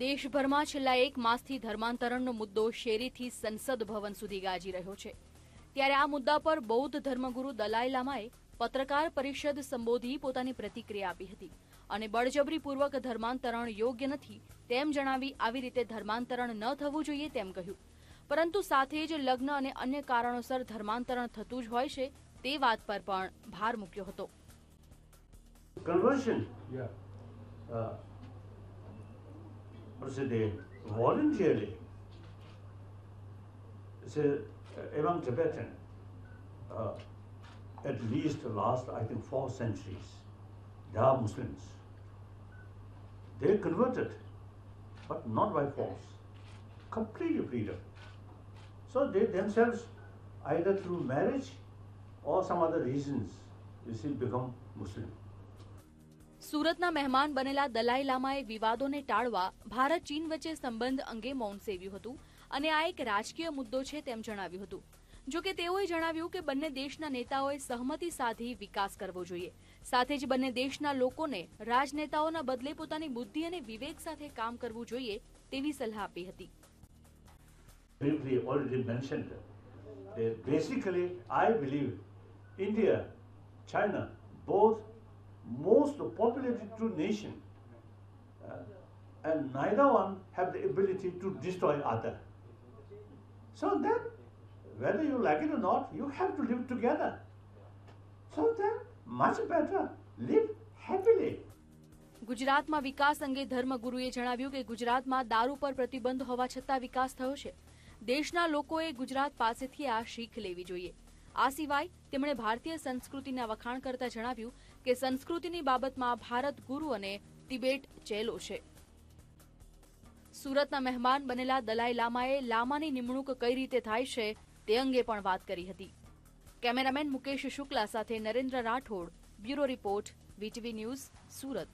દેશભરમાં છેલ્લા એક માસથી ધર્માંતરણનો મુદ્દો શેરીથી સંસદ ભવન સુધી ગાજી રહ્યો છે. ત્યારે આ મુદ્દા પર બૌદ્ધ ધર્મગુરુ દલાઈ લામાએ પત્રકાર પરિષદ સંબોધી પોતાની પ્રતિક્રિયા આપી હતી અને બળજબરીપૂર્વક ધર્માંતરણ યોગ્ય નથી તેમ જણાવી આવી રીતે ધર્માંતરણ ન થવું જોઈએ તેમ કહ્યું. પરંતુ સાથે જ લગ્ન અને અન્ય કારણોસર ધર્માંતરણ થતું જ હોય છે તે વાત પર પણ ભાર મૂક્યો હતો. Conversion, Yeah. uh, it, voluntarily. It's a, among Tibetan, uh, at least the last, I think, four centuries, they are Muslims. They converted, but not by force, completely freedom. So they themselves, either through marriage or some other reasons, you see, become Muslim. સુરતના મહેમાન બનેલા દલાઈ લામાએ વિવાદોને ટાળવા ભારત ચીન વચ્ચે સંબંધ અંગે મૌન સેવ્યું હતું અને આ એક રાજકીય મુદ્દો છે તેમ જણાવ્યું હતું. જો કે તેઓએ જણાવ્યું કે બંને દેશના નેતાઓએ સહમતિ સાધી વિકાસ કરવો જોઈએ. સાથે જ બંને દેશના લોકોને રાજનેતાઓના બદલે પોતાની બુદ્ધિ અને વિવેક સાથે કામ કરવું જોઈએ તેવી સલાહ આપી હતી. I most populated two nation, uh, and neither one have the ability to destroy other. So then, whether you like it or not, you have to live together. So then, much better live happily. ગુજરાતમાં વિકાસ અંગે ધર્મગુરુએ જણાવ્યું કે ગુજરાતમાં દારૂ પર પ્રતિબંધ હોવા છતાં વિકાસ થયો છે દેશના લોકોએ ગુજરાત પાસેથી આ શીખ લેવી જોઈએ આ સિવાય તેમણે ભારતીય સંસ્કૃતિના વખાણ કરતા જણાવ્યું કે સંસ્કૃતિની બાબતમાં ભારત ગુરુ અને તિબેટ ચેલો છે. સુરતના મહેમાન બનેલા દલાઈ લામાએ લામાની નિમણૂક કઈ રીતે થાય છે તે અંગે પણ વાત કરી હતી. કેમેરામેન મુકેશ શુક્લા સાથે Narendra Rathod, bureau report, VTV news, Surat.